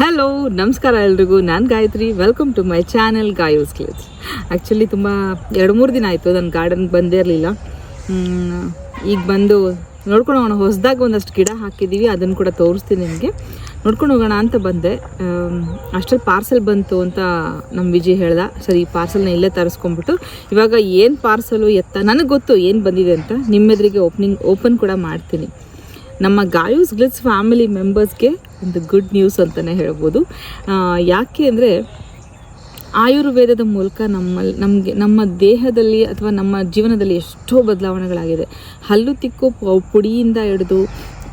Hello ನಮಸ್ಕಾರ ಎಲ್ರಿಗೂ. ನಾನು Gayatri. Welcome to my channel Gayo's clips actually ತುಂಬ ಎರಡು ಮೂರು ದಿನ ಆಯಿತು ನನ್ನ ಗಾರ್ಡನ್ಗೆ ಬಂದೇ ಇರಲಿಲ್ಲ. ಈಗ ಬಂದು ನೋಡ್ಕೊಂಡು ಹೋಗೋಣ. ಹೊಸದಾಗಿ ಒಂದಷ್ಟು ಗಿಡ ಹಾಕಿದ್ದೀವಿ ಅದನ್ನು ಕೂಡ ತೋರಿಸ್ತೀನಿ ನಿಮಗೆ. ನೋಡ್ಕೊಂಡು ಹೋಗೋಣ ಅಂತ ಬಂದೆ. ಅಷ್ಟರಲ್ಲಿ ಪಾರ್ಸೆಲ್ ಬಂತು ಅಂತ ನಮ್ಮ ವಿಜಯ್ ಹೇಳ್ದ. ಸರಿ ಪಾರ್ಸೆಲ್ನ ಇಲ್ಲೇ ತರಿಸ್ಕೊಂಬಿಟ್ಟು ಇವಾಗ ಏನು ಪಾರ್ಸಲು ಎತ್ತ? ನನಗೆ ಗೊತ್ತು ಏನು ಬಂದಿದೆ ಅಂತ. ನಿಮ್ಮೆದುರಿಗೆ ಓಪನಿಂಗ್ ಓಪನ್ ಕೂಡ ಮಾಡ್ತೀನಿ. ನಮ್ಮ ಗಾಯೂಸ್ ಗ್ಲಿಟ್ಸ್ ಫ್ಯಾಮಿಲಿ ಮೆಂಬರ್ಸ್ಗೆ ಒಂದು ಗುಡ್ ನ್ಯೂಸ್ ಅಂತಲೇ ಹೇಳ್ಬೋದು. ಯಾಕೆ ಅಂದರೆ ಆಯುರ್ವೇದದ ಮೂಲಕ ನಮ್ಮಲ್ಲಿ ನಮಗೆ, ನಮ್ಮ ದೇಹದಲ್ಲಿ ಅಥವಾ ನಮ್ಮ ಜೀವನದಲ್ಲಿ ಎಷ್ಟೋ ಬದಲಾವಣೆಗಳಾಗಿದೆ. ಹಲ್ಲು ತಿಕ್ಕು ಪುಡಿಯಿಂದ ಹಿಡಿದು,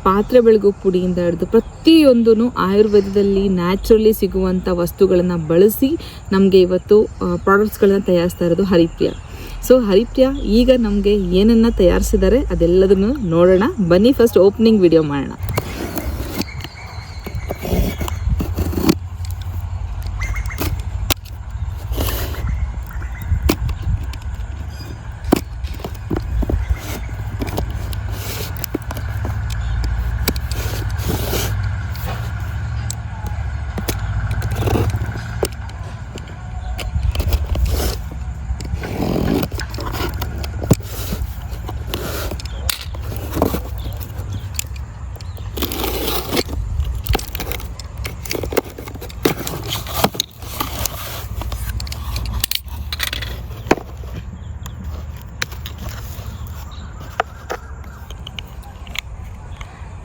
ಪಾತ್ರೆ ಬೆಳಗೋ ಪುಡಿಯಿಂದ ಹಿಡಿದು ಪ್ರತಿಯೊಂದೂ ಆಯುರ್ವೇದದಲ್ಲಿ ನ್ಯಾಚುರಲಿ ಸಿಗುವಂಥ ವಸ್ತುಗಳನ್ನು ಬಳಸಿ ನಮಗೆ ಇವತ್ತು ಪ್ರಾಡಕ್ಟ್ಸ್ಗಳನ್ನ ತಯಾರಿಸ್ತಾ ಇರೋದು ಹರಿಪ್ರಿಯ. ಸೊ ಹರಿಪ್ರಿಯ ಈಗ ನಮಗೆ ಏನನ್ನ ತಯಾರಿಸಿದ್ದಾರೆ ಅದೆಲ್ಲದನ್ನು ನೋಡೋಣ. ಬನ್ನಿ ಫಸ್ಟ್ ಓಪನಿಂಗ್ ವಿಡಿಯೋ ಮಾಡೋಣ.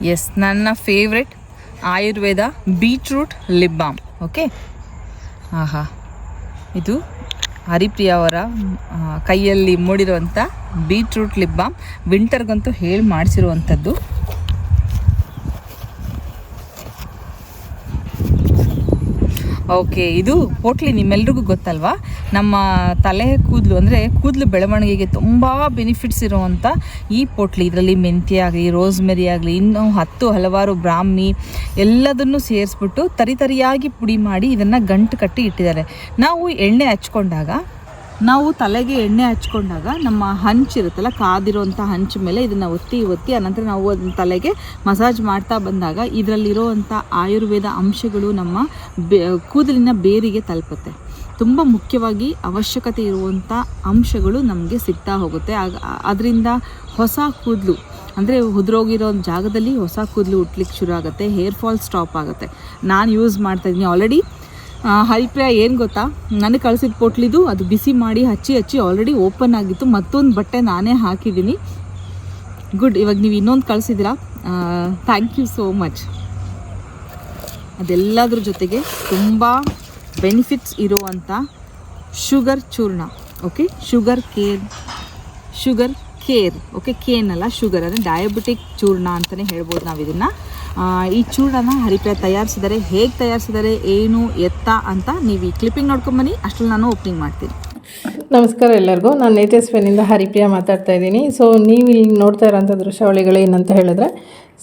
ಎಸ್ ನನ್ನ favourite ayurveda beetroot lip balm okay ಆಹಾ. ಇದು ಹರಿಪ್ರಿಯ ಅವರ ಕೈಯಲ್ಲಿ ಮೂಡಿರುವಂಥ ಬೀಟ್ರೂಟ್ ಲಿಪ್ ಬಾಮ್ ವಿಂಟರ್ಗಂತೂ ಹೇಳಿ ಮಾಡಿಸಿರುವಂಥದ್ದು ಓಕೆ ಇದು ಪೋಟ್ಲಿ ನಿಮ್ಮೆಲ್ರಿಗೂ ಗೊತ್ತಲ್ವಾ? ನಮ್ಮ ತಲೆ ಕೂದಲು ಅಂದರೆ ಕೂದಲು ಬೆಳವಣಿಗೆಗೆ ತುಂಬ ಬೆನಿಫಿಟ್ಸ್ ಇರುವಂಥ ಈ ಪೋಟ್ಲಿ. ಇದರಲ್ಲಿ ಮೆಂತ್ಯ ಆಗಲಿ ರೋಸ್ಮೆರಿ ಆಗಲಿ, ಇನ್ನೂ ಹತ್ತು ಹಲವಾರು ಬ್ರಾಹ್ಮಿ ಎಲ್ಲದನ್ನು ಸೇರಿಸ್ಬಿಟ್ಟು ತರಿತರಿಯಾಗಿ ಪುಡಿ ಮಾಡಿ ಇದನ್ನು ಗಂಟು ಕಟ್ಟಿ ಇಟ್ಟಿದ್ದಾರೆ. ನಾವು ಎಣ್ಣೆ ಹಚ್ಕೊಂಡಾಗ ನಾವು ತಲೆಗೆ ಎಣ್ಣೆ ಹಚ್ಕೊಂಡಾಗ ನಮ್ಮ ಹಂಚಿರುತ್ತಲ್ಲ ಕಾದಿರೋಂಥ ಹಂಚು ಮೇಲೆ ಇದನ್ನು ಒತ್ತಿ ಒತ್ತಿ ಅನಂತರ ನಾವು ಅದನ್ನ ತಲೆಗೆ ಮಸಾಜ್ ಮಾಡ್ತಾ ಬಂದಾಗ ಇದರಲ್ಲಿರೋವಂಥ ಆಯುರ್ವೇದ ಅಂಶಗಳು ನಮ್ಮ ಕೂದಲಿನ ಬೇರಿಗೆ ತಲುಪುತ್ತೆ. ತುಂಬ ಮುಖ್ಯವಾಗಿ ಅವಶ್ಯಕತೆ ಇರುವಂಥ ಅಂಶಗಳು ನಮಗೆ ಸಿಗ್ತಾ ಹೋಗುತ್ತೆ. ಅದರಿಂದ ಹೊಸ ಕೂದಲು, ಅಂದರೆ ಉದುರೋಗಿರೋ ಜಾಗದಲ್ಲಿ ಹೊಸ ಕೂದಲು ಹುಟ್ಲಿಕ್ಕೆ ಶುರು ಆಗುತ್ತೆ, ಹೇರ್ ಫಾಲ್ ಸ್ಟಾಪ್ ಆಗುತ್ತೆ. ನಾನು ಯೂಸ್ ಮಾಡ್ತಾ ಇದ್ದೀನಿ ಆಲ್ರೆಡಿ. ಹರಿಪ್ರಿಯ ಏನು ಗೊತ್ತಾ? ನನಗೆ ಕಳಿಸಿದ ಪೊಟ್ಲಿದು ಅದು ಬಿಸಿ ಮಾಡಿ ಹಚ್ಚಿ ಹಚ್ಚಿ ಆಲ್ರೆಡಿ ಓಪನ್ ಆಗಿತ್ತು. ಮತ್ತೊಂದು ಬಟ್ಟೆ ನಾನೇ ಹಾಕಿದ್ದೀನಿ ಗುಡ್ ಇವಾಗ ನೀವು ಇನ್ನೊಂದು ಕಳಿಸಿದ್ದೀರಾ ಥ್ಯಾಂಕ್ ಯು ಸೋ ಮಚ್ ಅದೆಲ್ಲದ್ರ ಜೊತೆಗೆ ತುಂಬ ಬೆನಿಫಿಟ್ಸ್ ಇರುವಂಥ sugar ಚೂರ್ಣ okay sugar care sugar care okay cane ಅಲ್ಲ ಶುಗರ್ ಅಂದರೆ ಡಯಾಬಿಟಿಕ್ ಚೂರ್ಣ ಅಂತಲೇ ಹೇಳ್ಬೋದು ನಾವು ಇದನ್ನು ಈ ಚೂರ್ಣನ ಹರಿಪ್ರಿಯ ತಯಾರಿಸಿದರೆ ಹೇಗೆ ತಯಾರಿಸಿದರೆ ಏನು, ಎತ್ತ ಅಂತ ನೀವು ಈ ಕ್ಲಿಪ್ಪಿಂಗ್ ನೋಡ್ಕೊಂಬನ್ನಿ ಅಷ್ಟರಲ್ಲಿ ನಾನು ಓಪನಿಂಗ್ ಮಾಡ್ತೀನಿ. ನಮಸ್ಕಾರ ಎಲ್ಲರಿಗೂ. ನಾನು ನೇಚರ್ಸ್ ಫೇನಿಂದ ಹರಿಪ್ರಿಯಾ ಮಾತಾಡ್ತಾ ಇದ್ದೀನಿ. ಸೊ ನೀವು ಇಲ್ಲಿ ನೋಡ್ತಾ ಇರೋಂಥ ದೃಶ್ಯಾವಳಿಗಳು ಏನಂತ ಹೇಳಿದ್ರೆ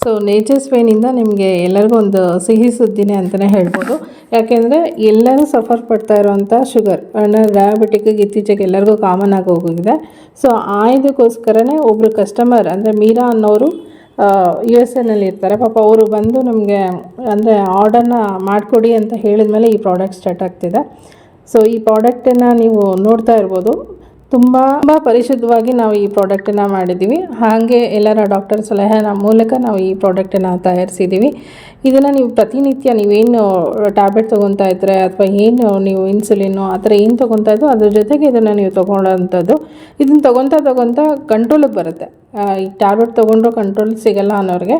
ಸೊ ನೇಚರ್ಸ್ ವೇನಿಂದ ನಿಮಗೆ ಎಲ್ಲರಿಗೂ ಒಂದು ಸಿಹಿ ಸುದ್ದಿನೇ ಅಂತಲೇ ಹೇಳ್ಬೋದು. ಯಾಕೆಂದರೆ ಎಲ್ಲರೂ ಸಫರ್ ಪಡ್ತಾ ಇರೋವಂಥ ಶುಗರ್ ಅಂದರೆ ಡಯಾಬಿಟಿಕ್ಗೆ ಇತ್ತೀಚೆಗೆ ಎಲ್ಲರಿಗೂ ಕಾಮನ್ ಆಗಿ ಹೋಗಿದೆ. ಸೊ ಆ ಇದಕ್ಕೋಸ್ಕರನೇ ಒಬ್ಬರು ಕಸ್ಟಮರ್ ಅಂದರೆ ಮೀರಾ ಅನ್ನೋರು ಯು ಎಸ್ ಎನಲ್ಲಿ ಇರ್ತಾರೆ. ಪಾಪ ಅವರು ಬಂದು ನಮಗೆ, ಅಂದರೆ ಆರ್ಡರ್ನ ಮಾಡಿಕೊಡಿ ಅಂತ ಹೇಳಿದ ಮೇಲೆ ಈ ಪ್ರಾಡಕ್ಟ್ ಸ್ಟಾರ್ಟ್ ಆಗ್ತಿದೆ. ಸೊ ಈ ಪ್ರಾಡಕ್ಟನ್ನು ನೀವು ನೋಡ್ತಾ ಇರ್ಬೋದು. ತುಂಬ ಪರಿಶುದ್ಧವಾಗಿ ನಾವು ಈ ಪ್ರಾಡಕ್ಟನ್ನು ಮಾಡಿದ್ದೀವಿ ಹಾಗೆ ಎಲ್ಲರ ಡಾಕ್ಟರ್ ಸಲಹೆ ಮೂಲಕ ನಾವು ಈ ಪ್ರಾಡಕ್ಟನ್ನು ತಯಾರಿಸಿದ್ದೀವಿ ಇದನ್ನು ನೀವು ಪ್ರತಿನಿತ್ಯ ನೀವೇನು ಟ್ಯಾಬ್ಲೆಟ್ ತೊಗೊತಾ ಇದ್ದರೆ ಅಥವಾ ಏನು ನೀವು ಇನ್ಸುಲಿನ್ನು ಆ ಥರ ಏನು ತೊಗೊತಾ ಇದ್ದೋ ಅದ್ರ ಜೊತೆಗೆ ಇದನ್ನು ನೀವು ತೊಗೊಳ್ಳೋವಂಥದ್ದು ಇದನ್ನು ತೊಗೊತಾ ತೊಗೊತಾ ಕಂಟ್ರೋಲಿಗೆ ಬರುತ್ತೆ. ಈ ಟ್ಯಾಬ್ಲೆಟ್ ತೊಗೊಂಡ್ರೂ ಕಂಟ್ರೋಲ್ ಸಿಗಲ್ಲ ಅನ್ನೋರಿಗೆ.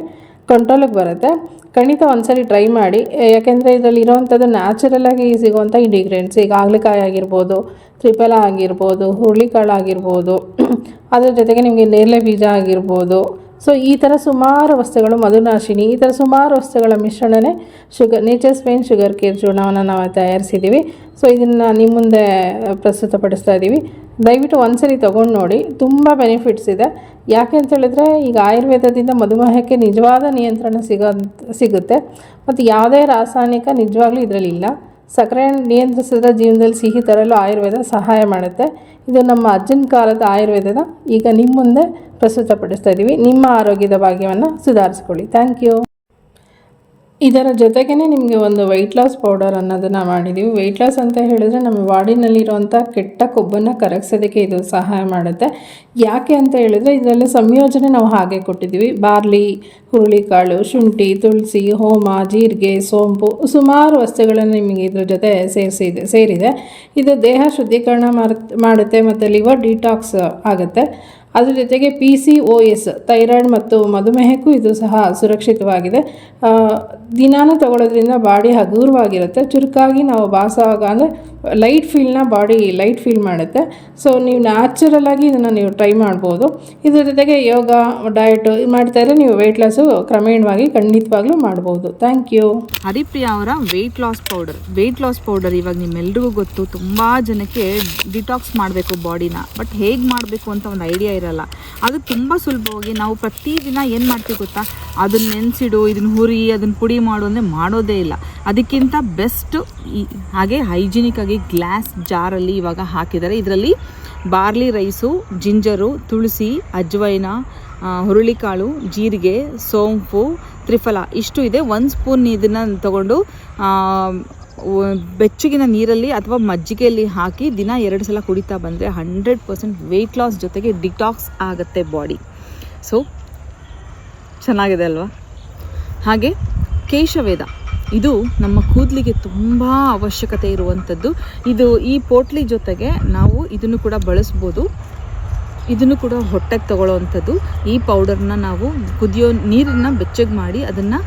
ಕಂಟ್ರೋಲಿಗೆ ಬರುತ್ತೆ. ಖಂಡಿತ ಒಂದ್ಸರಿ ಟ್ರೈ ಮಾಡಿ. ಯಾಕೆಂದರೆ ಇದರಲ್ಲಿ ಇರೋವಂಥದ್ದು ನ್ಯಾಚುರಲಾಗಿ ಸಿಗುವಂಥ ಇಂಡಿಗ್ರೆಂಟ್ಸ್ ಈಗ ಆಗ್ಲಿಕಾಯಿ ಆಗಿರ್ಬೋದು, ತ್ರಿಫಲ ಆಗಿರ್ಬೋದು, ಹುರುಳಿಕಾಳು ಆಗಿರ್ಬೋದು, ಅದ್ರ ಜೊತೆಗೆ ನಿಮಗೆ ನೇರಳೆ ಬೀಜ ಆಗಿರ್ಬೋದು. ಸೊ ಈ ಥರ ಸುಮಾರು ವಸ್ತುಗಳು ಮಧುನಾಶಿನಿ, ಈ ಥರ ಸುಮಾರು ವಸ್ತುಗಳ ಮಿಶ್ರಣನೇ sugar nature's main sugar care ಚೂರ್ಣವನ್ನು ನಾವು ತಯಾರಿಸಿದ್ದೀವಿ ಸೊ ಇದನ್ನು ನಿಮ್ಮ ಮುಂದೆ ಪ್ರಸ್ತುತಪಡಿಸ್ತಾ ಇದ್ದೀವಿ ದಯವಿಟ್ಟು ಒಂದ್ಸರಿ ತೊಗೊಂಡು ನೋಡಿ. ತುಂಬ ಬೆನಿಫಿಟ್ಸ್ ಇದೆ. ಯಾಕೆ ಅಂತ ಹೇಳಿದ್ರೆ ಈಗ ಆಯುರ್ವೇದದಿಂದ ಮಧುಮೇಹಕ್ಕೆ ನಿಜವಾದ ನಿಯಂತ್ರಣ ಸಿಗೋ ಸಿಗುತ್ತೆ. ಮತ್ತು ಯಾವುದೇ ರಾಸಾಯನಿಕ ನಿಜವಾಗ್ಲೂ ಇದರಲ್ಲಿ ಇಲ್ಲ. ಸಕ್ಕರೆ ನಿಯಂತ್ರಿಸಿದ್ರೆ ಜೀವನದಲ್ಲಿ ಸಿಹಿ ತರಲು ಆಯುರ್ವೇದ ಸಹಾಯ ಮಾಡುತ್ತೆ. ಇದು ನಮ್ಮ ಅಜ್ಜನ ಕಾಲದ ಆಯುರ್ವೇದದ ಈಗ ನಿಮ್ಮ ಮುಂದೆ ಪ್ರಸ್ತುತಪಡಿಸ್ತಾ ಇದ್ದೀವಿ ನಿಮ್ಮ ಆರೋಗ್ಯದ ಭಾಗ್ಯವನ್ನು ಸುಧಾರಿಸ್ಕೊಳ್ಳಿ. ಥ್ಯಾಂಕ್ ಯು ಇದರ ಜೊತೆಗೇ ನಿಮಗೆ ಒಂದು ವೆಯ್ಟ್ ಲಾಸ್ ಪೌಡರ್ ಅನ್ನೋದನ್ನು ಮಾಡಿದ್ದೀವಿ ವೆಯ್ಟ್ ಲಾಸ್ ಅಂತ ಹೇಳಿದ್ರೆ ನಮ್ಮ ಬಾಡಿನಲ್ಲಿರುವಂಥ ಕೆಟ್ಟ ಕೊಬ್ಬನ್ನು ಕರಗಿಸೋದಕ್ಕೆ ಇದು ಸಹಾಯ ಮಾಡುತ್ತೆ. ಯಾಕೆ ಅಂತ ಹೇಳಿದ್ರೆ ಇದರಲ್ಲಿ ಸಂಯೋಜನೆ ನಾವು ಹಾಗೆ ಕೊಟ್ಟಿದ್ದೀವಿ. ಬಾರ್ಲಿ, ಹುರುಳಿಕಾಳು, ಶುಂಠಿ, ತುಳಸಿ, ಹೋಮ, ಜೀರಿಗೆ, ಸೋಂಪು ಸುಮಾರು ವಸ್ತುಗಳನ್ನು ನಿಮಗೆ ಇದ್ರ ಜೊತೆ ಸೇರಿಸಿದೆ ಸೇರಿದೆ. ಇದು ದೇಹ ಶುದ್ಧೀಕರಣ ಮಾಡ್- ಮಾಡುತ್ತೆ ಮತ್ತು ಲಿವರ್ ಡಿಟಾಕ್ಸ್ ಆಗುತ್ತೆ. ಅದ್ರ ಜೊತೆಗೆ P C O S thyroid ಮತ್ತು ಮಧುಮೇಹಕ್ಕೂ ಇದು ಸಹ ಸುರಕ್ಷಿತವಾಗಿದೆ. ದಿನಾನು ತಗೊಳ್ಳೋದ್ರಿಂದ ಬಾಡಿ ಹಗುರವಾಗಿರುತ್ತೆ. ಚುರುಕಾಗಿ ನಾವು ಬಾಸುವಾಗ ಅಂದರೆ ಲೈಟ್ ಫೀಲ್ನ ಬಾಡಿ ಲೈಟ್ ಫೀಲ್ ಮಾಡುತ್ತೆ. ಸೊ ನೀವು ನ್ಯಾಚುರಲಾಗಿ ಇದನ್ನು ನೀವು ಟ್ರೈ ಮಾಡ್ಬೋದು. ಇದ್ರ ಜೊತೆಗೆ ಯೋಗ, ಡಯಟ್ ಮಾಡ್ತಾ ಇದ್ರೆ ನೀವು ವೆಯ್ಟ್ ಲಾಸು ಕ್ರಮೇಣವಾಗಿ ಖಂಡಿತವಾಗ್ಲೂ ಮಾಡ್ಬೋದು. ಥ್ಯಾಂಕ್ ಯು ಹರಿಪ್ರಿಯಾ ಅವರ weight loss powder weight loss powder ಇವಾಗ ನಿಮ್ಮೆಲ್ರಿಗೂ ಗೊತ್ತು. ತುಂಬ ಜನಕ್ಕೆ ಡಿಟಾಕ್ಸ್ ಮಾಡಬೇಕು ಬಾಡಿನ ಬಟ್ ಹೇಗೆ ಮಾಡಬೇಕು ಅಂತ ಒಂದು ಐಡಿಯಾ ಇರಲ್ಲ. ಅದು ತುಂಬ ಸುಲಭವಾಗಿ ನಾವು ಪ್ರತಿದಿನ ಏನು ಮಾಡ್ತೀವಿ ಗೊತ್ತಾ? ಅದನ್ನ ನೆನೆಸಿಡು, ಇದನ್ನ ಹುರಿ, ಅದನ್ನ ಪುಡಿ ಮಾಡು ಅಂದರೆ ಮಾಡೋದೇ ಇಲ್ಲ. ಅದಕ್ಕಿಂತ ಬೆಸ್ಟ್ ಹಾಗೆ ಹೈಜಿನಿಕ್ ಆಗಿ ಗ್ಲಾಸ್ ಜಾರಲ್ಲಿ ಇವಾಗ ಹಾಕಿದ್ದಾರೆ. ಇದರಲ್ಲಿ ಬಾರ್ಲಿ ರೈಸು ಜಿಂಜರು ತುಳಸಿ, ಅಜ್ವೈನ ಹುರುಳಿಕಾಳು, ಜೀರಿಗೆ, ಸೋಂಪು, ತ್ರಿಫಲ ಇಷ್ಟು ಇದೆ. ಒಂದು ಸ್ಪೂನ್ ಇದನ್ನು ತಗೊಂಡು ಬೆಚ್ಚಗಿನ ನೀರಲ್ಲಿ ಅಥವಾ ಮಜ್ಜಿಗೆಯಲ್ಲಿ ಹಾಕಿ ದಿನ ಎರಡು ಸಲ ಕುಡಿತಾ ಬಂದರೆ ಹಂಡ್ರೆಡ್ ಪರ್ಸೆಂಟ್ ವೆಯ್ಟ್ ಲಾಸ್ ಜೊತೆಗೆ ಡಿಟಾಕ್ಸ್ ಆಗುತ್ತೆ ಬಾಡಿ ಸೊ ಚೆನ್ನಾಗಿದೆ ಅಲ್ವಾ? ಹಾಗೆ ಕೇಶವೇದ. ಇದು ನಮ್ಮ ಕೂದಲಿಗೆ ತುಂಬ ಅವಶ್ಯಕತೆ ಇರುವಂಥದ್ದು ಇದು ಈ ಪೋಟ್ಲಿ ಜೊತೆಗೆ ನಾವು ಇದನ್ನು ಕೂಡ ಬಳಸ್ಬೋದು. ಇದನ್ನು ಕೂಡ ಹೊಟ್ಟೆಗೆ ತಗೊಳ್ಳೋವಂಥದ್ದು. ಈ ಪೌಡರ್ನ ನಾವು ಕುದಿಯೋ ನೀರನ್ನು ಬೆಚ್ಚಗೆ ಮಾಡಿ ಅದನ್ನು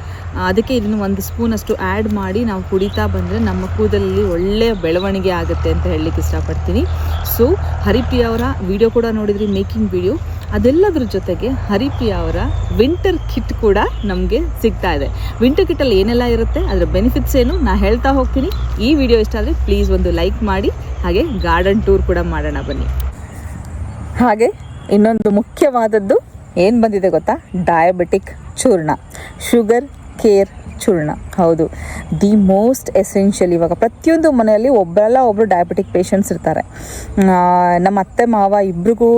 ಅದಕ್ಕೆ ಇದನ್ನು ಒಂದು ಸ್ಪೂನಷ್ಟು ಆ್ಯಡ್ ಮಾಡಿ ನಾವು ಕುಡಿತಾ ಬಂದರೆ ನಮ್ಮ ಕೂದಲಲ್ಲಿ ಒಳ್ಳೆಯ ಬೆಳವಣಿಗೆ ಆಗುತ್ತೆ ಅಂತ ಹೇಳಲಿಕ್ಕೆ ಇಷ್ಟಪಡ್ತೀನಿ. ಸೊ ಹರಿಪ್ರಿಯ ಅವರ ವಿಡಿಯೋ ಕೂಡ ನೋಡಿದ್ರಿ ಮೇಕಿಂಗ್ ವಿಡಿಯೋ ಅದೆಲ್ಲದ್ರ ಜೊತೆಗೆ ಹರಿಪ್ರಿಯ ಅವರ ವಿಂಟರ್ ಕಿಟ್ ಕೂಡ ನಮಗೆ ಸಿಗ್ತಾ ಇದೆ. ವಿಂಟರ್ ಕಿಟ್ಟಲ್ಲಿ ಏನೆಲ್ಲ ಇರುತ್ತೆ, ಅದರ ಬೆನಿಫಿಟ್ಸ್ ಏನು ನಾ ಹೇಳ್ತಾ ಹೋಗ್ತೀನಿ. ಈ ವಿಡಿಯೋ ಇಷ್ಟ ಆದರೆ ಪ್ಲೀಸ್ ಒಂದು ಲೈಕ್ ಮಾಡಿ, ಹಾಗೆ ಗಾರ್ಡನ್ ಟೂರ್ ಕೂಡ ಮಾಡೋಣ ಬನ್ನಿ. ಹಾಗೆ ಇನ್ನೊಂದು ಮುಖ್ಯವಾದದ್ದು ಏನು ಬಂದಿದೆ ಗೊತ್ತಾ? ಡಯಾಬಿಟಿಕ್ ಚೂರ್ಣ. ಶುಗರ್ ಕೇರ್ ಚೂರ್ಣ. ಹೌದು. ದಿ ಮೋಸ್ಟ್ ಎಸೆನ್ಷಿಯಲ್ ಇವಾಗ ಪ್ರತಿಯೊಂದು ಮನೆಯಲ್ಲಿ ಒಬ್ಬರಲ್ಲ ಒಬ್ಬರು ಡಯಾಬಿಟಿಕ್ ಪೇಷಂಟ್ಸ್ ಇರ್ತಾರೆ. ನಮ್ಮ ಅತ್ತೆ, ಮಾವ ಇಬ್ರಿಗೂ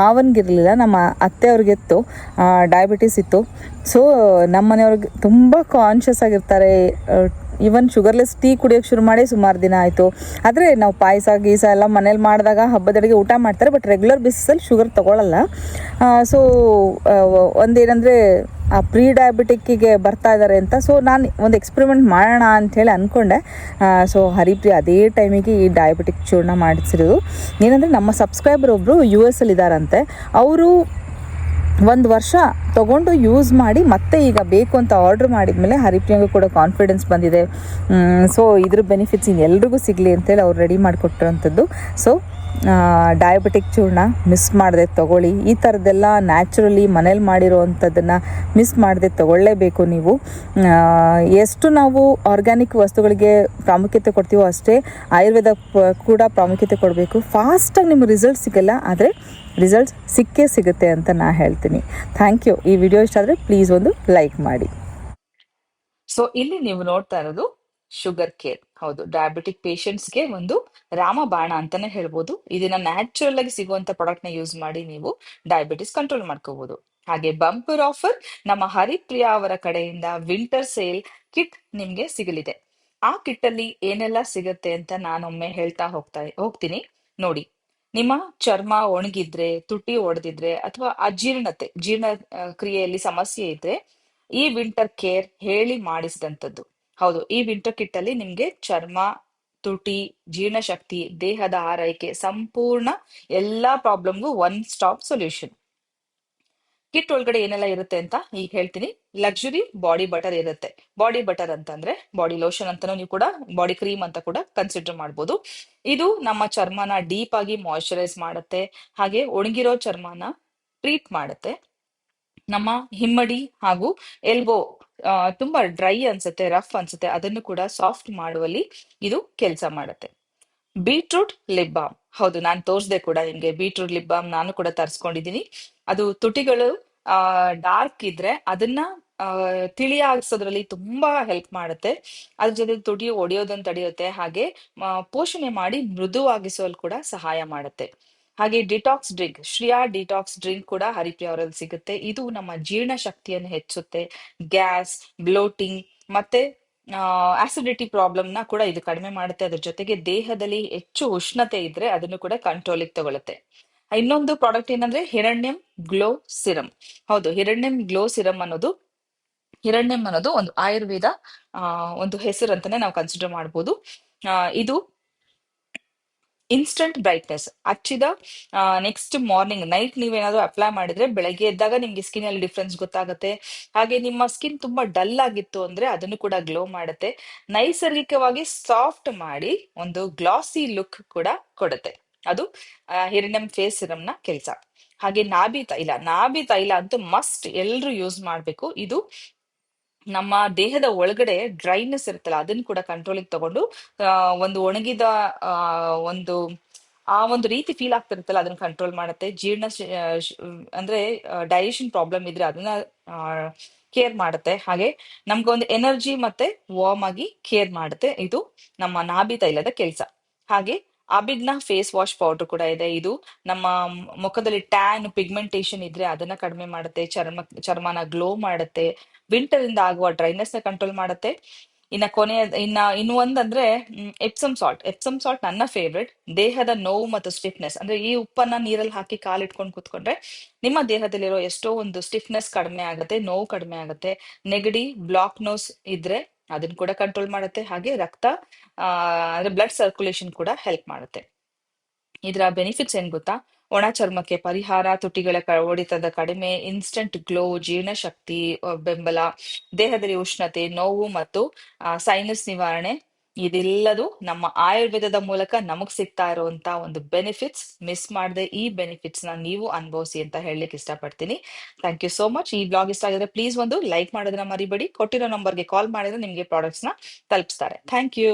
ಮಾವನಿಗಿರಲಿಲ್ಲ, ನಮ್ಮ ಅತ್ತೆ ಅವ್ರಿಗೆ ಇತ್ತು ಡಯಾಬಿಟಿಸ್ ಇತ್ತು. ಸೊ ನಮ್ಮ ಮನೆಯವ್ರಿಗೆ ತುಂಬ ಕಾನ್ಷಿಯಸ್ ಆಗಿರ್ತಾರೆ ಈವನ್ ಶುಗರ್ಲೆಸ್ ಟೀ ಕುಡಿಯೋಕೆ ಶುರು ಮಾಡಿ ಸುಮಾರು ದಿನ ಆಯಿತು. ಆದರೆ ನಾವು ಪಾಯಸ, ಗೀಸ ಎಲ್ಲ ಮನೇಲಿ ಮಾಡಿದಾಗ ಹಬ್ಬದ ಅಡುಗೆ ಊಟ ಮಾಡ್ತಾರೆ ಬಟ್ ರೆಗ್ಯುಲರ್ ಬೇಸಿಸಲ್ಲಿ ಶುಗರ್ ತೊಗೊಳಲ್ಲ. ಸೊ ಒಂದೇನಂದರೆ, ಆ ಪ್ರೀ ಡಯಾಬಿಟಿಕ್ಕಿಗೆ ಬರ್ತಾ ಇದ್ದಾರೆ ಅಂತ. ಸೊ ನಾನು ಒಂದು ಎಕ್ಸ್ಪೆರಿಮೆಂಟ್ ಮಾಡೋಣ ಅಂಥೇಳಿ ಅಂದ್ಕೊಂಡೆ ಸೊ ಹರಿಪ್ರಿ ಅದೇ ಟೈಮಿಗೆ ಈ ಡಯಾಬಿಟಿಕ್ ಚೂರ್ಣ ಮಾಡಿಸಿರೋದು. ಏನಂದರೆ, ನಮ್ಮ ಸಬ್ಸ್ಕ್ರೈಬರ್ ಒಬ್ಬರು ಯು ಎಸ್ ಅಲ್ಲಿ ಇದ್ದಾರಂತೆ ಅವರು ಒಂದು ವರ್ಷ ತಗೊಂಡು ಯೂಸ್ ಮಾಡಿ ಮತ್ತೆ ಈಗ ಬೇಕು ಅಂತ ಆರ್ಡ್ರ್ ಮಾಡಿದ್ಮೇಲೆ ಹರಿಪ್ರಿಯಂಗೂ ಕೂಡ ಕಾನ್ಫಿಡೆನ್ಸ್ ಬಂದಿದೆ. ಸೊ ಇದ್ರ ಬೆನಿಫಿಟ್ಸ್ ಎಲ್ರಿಗೂ ಸಿಗಲಿ ಅಂತೇಳಿ ಅವ್ರು ರೆಡಿ ಮಾಡಿಕೊಟ್ಟಿರೋಂಥದ್ದು. ಸೊ ಡಯಾಬಿಟಿಕ್ ಚೂರ್ಣ ಮಿಸ್ ಮಾಡದೆ ತಗೊಳ್ಳಿ. ಈ ಥರದ್ದೆಲ್ಲ ನ್ಯಾಚುರಲಿ ಮನೇಲಿ ಮಾಡಿರೋವಂಥದ್ದನ್ನು ಮಿಸ್ ಮಾಡದೆ ತಗೊಳ್ಳೇಬೇಕು ನೀವು. ಎಷ್ಟು ನಾವು ಆರ್ಗ್ಯಾನಿಕ್ ವಸ್ತುಗಳಿಗೆ ಪ್ರಾಮುಖ್ಯತೆ ಕೊಡ್ತೀವೋ ಅಷ್ಟೇ ಆಯುರ್ವೇದ ಕೂಡ ಪ್ರಾಮುಖ್ಯತೆ ಕೊಡಬೇಕು. ಫಾಸ್ಟಾಗಿ ನಿಮ್ಗೆ ರಿಸಲ್ಟ್ ಸಿಗಲ್ಲ, ಆದರೆ ರಿಸಲ್ಟ್ಸ್ ಸಿಕ್ಕೇ ಸಿಗುತ್ತೆ ಅಂತ ನಾ ಹೇಳ್ತೀನಿ. ಥ್ಯಾಂಕ್ ಯು ಈ ವಿಡಿಯೋ ಇಷ್ಟ ಆದರೆ ಪ್ಲೀಸ್ ಒಂದು ಲೈಕ್ ಮಾಡಿ. ಸೊ ಇಲ್ಲಿ ನೀವು ನೋಡ್ತಾ ಇರೋದು ಶುಗರ್ ಕೇರ್. ಹೌದು ಡಯಾಬಿಟಿಕ್ಗೆ ಒಂದು ರಾಮಬಾಣ ಅಂತಾನೆ ಹೇಳ್ಬೋದು. ಇದನ್ನ ನ್ಯಾಚುರಲ್ ಆಗಿ ಸಿಗುವಂತ ಪ್ರಾಡಕ್ಟ್ನ ಯೂಸ್ ಮಾಡಿ ನೀವು ಡಯಾಬಿಟಿಸ್ ಕಂಟ್ರೋಲ್ ಮಾಡ್ಕೋಬಹುದು ಹಾಗೆ ಬಂಪರ್ ಆಫರ್ ನಮ್ಮ ಹರಿಪ್ರಿಯಾ ಅವರ ಕಡೆಯಿಂದ ವಿಂಟರ್ ಸೇಲ್ ಕಿಟ್ ನಿಮ್ಗೆ ಸಿಗಲಿದೆ. ಆ ಕಿಟ್ ಅಲ್ಲಿ ಏನೆಲ್ಲ ಸಿಗುತ್ತೆ ಅಂತ ನಾನೊಮ್ಮೆ ಹೇಳ್ತಾ ಹೋಗ್ತಾ, ಹೋಗ್ತೀನಿ. ನೋಡಿ, ನಿಮ್ಮ ಚರ್ಮ ಒಣಗಿದ್ರೆ, ತುಟಿ ಒಡೆದಿದ್ರೆ ಅಥವಾ ಅಜೀರ್ಣತೆ, ಜೀರ್ಣ ಕ್ರಿಯೆಯಲ್ಲಿ ಸಮಸ್ಯೆ ಇದ್ರೆ ಈ ವಿಂಟರ್ ಕೇರ್ ಹೇಳಿ ಮಾಡಿಸಿದಂಥದ್ದು ಹೌದು, ಈ ವಿಂಟರ್ ಕಿಟ್ ಅಲ್ಲಿ ನಿಮ್ಗೆ ಚರ್ಮ, ತುಟಿ, ಜೀರ್ಣಶಕ್ತಿ, ದೇಹದ ಆರೈಕೆ ಸಂಪೂರ್ಣ ಎಲ್ಲಾ ಪ್ರಾಬ್ಲಮ್ಗೂ ಒನ್ ಸ್ಟಾಪ್ ಸೊಲ್ಯೂಷನ್ ಕಿಟ್ ಒಳಗಡೆ ಏನೆಲ್ಲ ಇರುತ್ತೆ ಅಂತ ಈಗ ಹೇಳ್ತೀನಿ. ಲಕ್ಸುರಿ ಬಾಡಿ ಬಟರ್ ಇರುತ್ತೆ. ಬಾಡಿ ಬಟರ್ ಅಂತಂದ್ರೆ ಬಾಡಿ ಲೋಷನ್ ಅಂತಾನೂ ನೀವು ಕೂಡ ಬಾಡಿ ಕ್ರೀಮ್ ಅಂತ ಕೂಡ ಕನ್ಸಿಡರ್ ಮಾಡ್ಬೋದು. ಇದು ನಮ್ಮ ಚರ್ಮನ ಡೀಪ್ ಆಗಿ ಮಾಯಿಶ್ಚರೈಸ್ ಮಾಡುತ್ತೆ. ಹಾಗೆ ಒಣಗಿರೋ ಚರ್ಮನ ಟ್ರೀಟ್ ಮಾಡುತ್ತೆ. ನಮ್ಮ ಹಿಮ್ಮಡಿ ಹಾಗೂ ಎಲ್ಬೋ ತುಂಬಾ ಡ್ರೈ ಅನ್ಸುತ್ತೆ ರಫ್ ಅನ್ಸುತ್ತೆ ಅದನ್ನು ಕೂಡ ಸಾಫ್ಟ್ ಮಾಡುವಲ್ಲಿ ಇದು ಕೆಲಸ ಮಾಡುತ್ತೆ. ಬೀಟ್ರೂಟ್ ಲಿಪ್ ಬಾಮ್ ಹೌದು ನಾನು ತೋರಿಸ್ದೆ ಕೂಡ ನಿಮ್ಗೆ. ಬೀಟ್ರೂಟ್ ಲಿಪ್ ಬಾಮ್ ನಾನು ಕೂಡ ತರಿಸ್ಕೊಂಡಿದ್ದೀನಿ. ಅದು ತುಟಿಗಳು ಆ ಡಾರ್ಕ್ ಇದ್ರೆ ಅದನ್ನ ಆ ತಿಳಿಯಾಗಿಸೋದ್ರಲ್ಲಿ ತುಂಬಾ ಹೆಲ್ಪ್ ಮಾಡುತ್ತೆ. ಅದ್ರ ಜೊತೆ ತುಟಿ ಒಡೆಯೋದನ್ನ ತಡೆಯುತ್ತೆ. ಹಾಗೆ ಆ, ಪೋಷಣೆ ಮಾಡಿ ಮೃದುವಾಗಿಸೋಲ್ ಕೂಡ ಸಹಾಯ ಮಾಡುತ್ತೆ. ಹಾಗೆ detox drink Shriya detox drink ಕೂಡ ಹರಿಪ್ರಿಯ ಅವರಲ್ಲಿ ಸಿಗುತ್ತೆ. ಇದು ನಮ್ಮ ಜೀರ್ಣ ಶಕ್ತಿಯನ್ನು ಹೆಚ್ಚುತ್ತೆ ಗ್ಯಾಸ್, ಬ್ಲೋಟಿಂಗ್ ಮತ್ತೆ ಆಸಿಡಿಟಿ ಪ್ರಾಬ್ಲಮ್ನ ಕೂಡ ಇದು ಕಡಿಮೆ ಮಾಡುತ್ತೆ. ಅದ್ರ ಜೊತೆಗೆ ದೇಹದಲ್ಲಿ ಹೆಚ್ಚು ಉಷ್ಣತೆ ಇದ್ರೆ ಅದನ್ನು ಕೂಡ ಕಂಟ್ರೋಲಿಗೆ ತಗೊಳುತ್ತೆ. ಇನ್ನೊಂದು ಪ್ರಾಡಕ್ಟ್ ಏನಂದ್ರೆ ಹಿರಣ್ಯಂ ಗ್ಲೋ ಸಿರಮ್ ಹೌದು, ಹಿರಣ್ಯಂ ಗ್ಲೋ ಸಿರಮ್ ಅನ್ನೋದು, ಹಿರಣ್ಯಂ ಅನ್ನೋದು ಒಂದು ಆಯುರ್ವೇದ ಒಂದು ಹೆಸರು ಅಂತಾನೆ ನಾವು ಕನ್ಸಿಡರ್ ಮಾಡ್ಬೋದು. ಇದು ಇನ್ಸ್ಟಂಟ್ ಬ್ರೈಟ್ನೆಸ್ ಹಚ್ಚಿದ ನೆಕ್ಸ್ಟ್ ಮಾರ್ನಿಂಗ್ ನೈಟ್ ನೀವೇನಾದ್ರೂ ಅಪ್ಲೈ ಮಾಡಿದ್ರೆ ಬೆಳಗ್ಗೆ ಎದ್ದಾಗ ನಿಮ್ಗೆ ಸ್ಕಿನ್ ಅಲ್ಲಿ ಡಿಫ್ರೆನ್ಸ್ ಗೊತ್ತಾಗುತ್ತೆ. ಹಾಗೆ ನಿಮ್ಮ ಸ್ಕಿನ್ ತುಂಬಾ ಡಲ್ ಆಗಿತ್ತು ಅಂದ್ರೆ ಅದನ್ನು ಕೂಡ ಗ್ಲೋ ಮಾಡುತ್ತೆ. ನೈಸರ್ಗಿಕವಾಗಿ ಸಾಫ್ಟ್ ಮಾಡಿ ಒಂದು ಗ್ಲಾಸಿ ಲುಕ್ ಕೂಡ ಕೊಡುತ್ತೆ. ಅದು ಹಿರಿನಮ್ ಫೇಸ್ ಸಿರಮ್ನ ಕೆಲಸ. ಹಾಗೆ ನಾಭಿ ತೈಲ ನಾಭಿ ತೈಲ ಅಂತೂ ಮಸ್ಟ್ ಎಲ್ರು ಯೂಸ್ ಮಾಡಬೇಕು. ಇದು ನಮ್ಮ ದೇಹದ ಒಳಗಡೆ ಡ್ರೈನೆಸ್ ಇರುತ್ತಲ್ಲ, ಅದನ್ನ ಕೂಡ ಕಂಟ್ರೋಲಿಗೆ ತಗೊಂಡು ಒಂದು ಒಣಗಿದ ಒಂದು, ಆ ಒಂದು ರೀತಿ ಫೀಲ್ ಆಗ್ತಿರುತ್ತಲ್ಲ, ಅದನ್ನ ಕಂಟ್ರೋಲ್ ಮಾಡುತ್ತೆ. ಜೀರ್ಣ ಅಂದ್ರೆ ಡೈಜೆಷನ್ ಪ್ರಾಬ್ಲಮ್ ಇದ್ರೆ ಅದನ್ನ ಕೇರ್ ಮಾಡುತ್ತೆ. ಹಾಗೆ ನಮ್ಗೊಂದು ಎನರ್ಜಿ ಮತ್ತೆ ವಾರ್ಮ್ ಆಗಿ ಕೇರ್ ಮಾಡುತ್ತೆ. ಇದು ನಮ್ಮ ನಾಭಿ ತೈಲದ ಕೆಲಸ. ಹಾಗೆ ಅಬಿಗ್ನ ಫೇಸ್ ವಾಶ್ ಪೌಡರ್ ಕೂಡ ಇದೆ. ಇದು ನಮ್ಮ ಮುಖದಲ್ಲಿ ಟ್ಯಾನ್ ಪಿಗ್ಮೆಂಟೇಷನ್ ಇದ್ರೆ ಅದನ್ನ ಕಡಿಮೆ ಮಾಡುತ್ತೆ, ಚರ್ಮ, ಚರ್ಮನ ಗ್ಲೋ ಮಾಡುತ್ತೆ ವಿಂಟರ್ ಇಂದ ಆಗುವ ಡ್ರೈನೆಸ್ನ ಕಂಟ್ರೋಲ್ ಮಾಡುತ್ತೆ. ಇನ್ನ ಕೊನೆಯ, ಇನ್ನ, ಇನ್ನು ಒಂದಂದ್ರೆ ಎಪ್ಸಮ್ ಸಾಲ್ಟ್ ಎಪ್ಸಮ್ ಸಾಲ್ಟ್ ನನ್ನ ಫೇವ್ರೆಟ್ ದೇಹದ ನೋವು ಮತ್ತು ಸ್ಟಿಫ್ನೆಸ್ ಅಂದ್ರೆ ಈ ಉಪ್ಪನ್ನ ನೀರಲ್ಲಿ ಹಾಕಿ ಕಾಲಿಟ್ಕೊಂಡು ಕೂತ್ಕೊಂಡ್ರೆ ನಿಮ್ಮ ದೇಹದಲ್ಲಿರೋ ಎಷ್ಟೋ ಒಂದು ಸ್ಟಿಫ್ನೆಸ್ ಕಡಿಮೆ ಆಗುತ್ತೆ, ನೋವು ಕಡಿಮೆ ಆಗುತ್ತೆ. ನೆಗಡಿ ಬ್ಲಾಕ್ ನೋಸ್ ಇದ್ರೆ ಅದನ್ನ ಕೂಡ ಕಂಟ್ರೋಲ್ ಮಾಡುತ್ತೆ. ಹಾಗೆ ರಕ್ತ ಅಂದ್ರೆ ಬ್ಲಡ್ ಸರ್ಕ್ಯುಲೇಷನ್ ಕೂಡ ಹೆಲ್ಪ್ ಮಾಡುತ್ತೆ. ಇದರ ಬೆನಿಫಿಟ್ಸ್ ಏನ್ ಗೊತ್ತಾ? ಒಣ ಚರ್ಮಕ್ಕೆ ಪರಿಹಾರ, ತುಟಿಗಳ ಒಡಿತದ ಕಡಿಮೆ ಇನ್ಸ್ಟಂಟ್ ಗ್ಲೋ ಜೀರ್ಣಶಕ್ತಿ ಬೆಂಬಲ, ದೇಹದಲ್ಲಿ ಉಷ್ಣತೆ, ನೋವು ಮತ್ತು ಸೈನಸ್ ನಿವಾರಣೆ ಇದೆಲ್ಲದು ನಮ್ಮ ಆಯುರ್ವೇದದ ಮೂಲಕ ನಮಗ್ ಸಿಗ್ತಾ ಇರುವಂತ ಒಂದು ಬೆನಿಫಿಟ್ಸ್ ಮಿಸ್ ಮಾಡದೆ ಈ ಬೆನಿಫಿಟ್ಸ್ನ ನೀವು ಅನುಭವಿಸಿ ಅಂತ ಹೇಳಲಿಕ್ಕೆ ಇಷ್ಟಪಡ್ತೀನಿ. ಥ್ಯಾಂಕ್ ಯು ಸೋ ಮಚ್ ಈ ಬ್ಲಾಗ್ ಇಷ್ಟ ಆಗಿದ್ರೆ ಪ್ಲೀಸ್ ಒಂದು ಲೈಕ್ ಮಾಡೋದನ್ನ ಮರಿಬೇಡಿ. ಕೊಟ್ಟಿರೋ ನಂಬರ್ಗೆ ಕಾಲ್ ಮಾಡಿದ್ರೆ ನಿಮಗೆ ಪ್ರಾಡಕ್ಟ್ಸ್ನ ತಲುಪಿಸ್ತಾರೆ. Thank you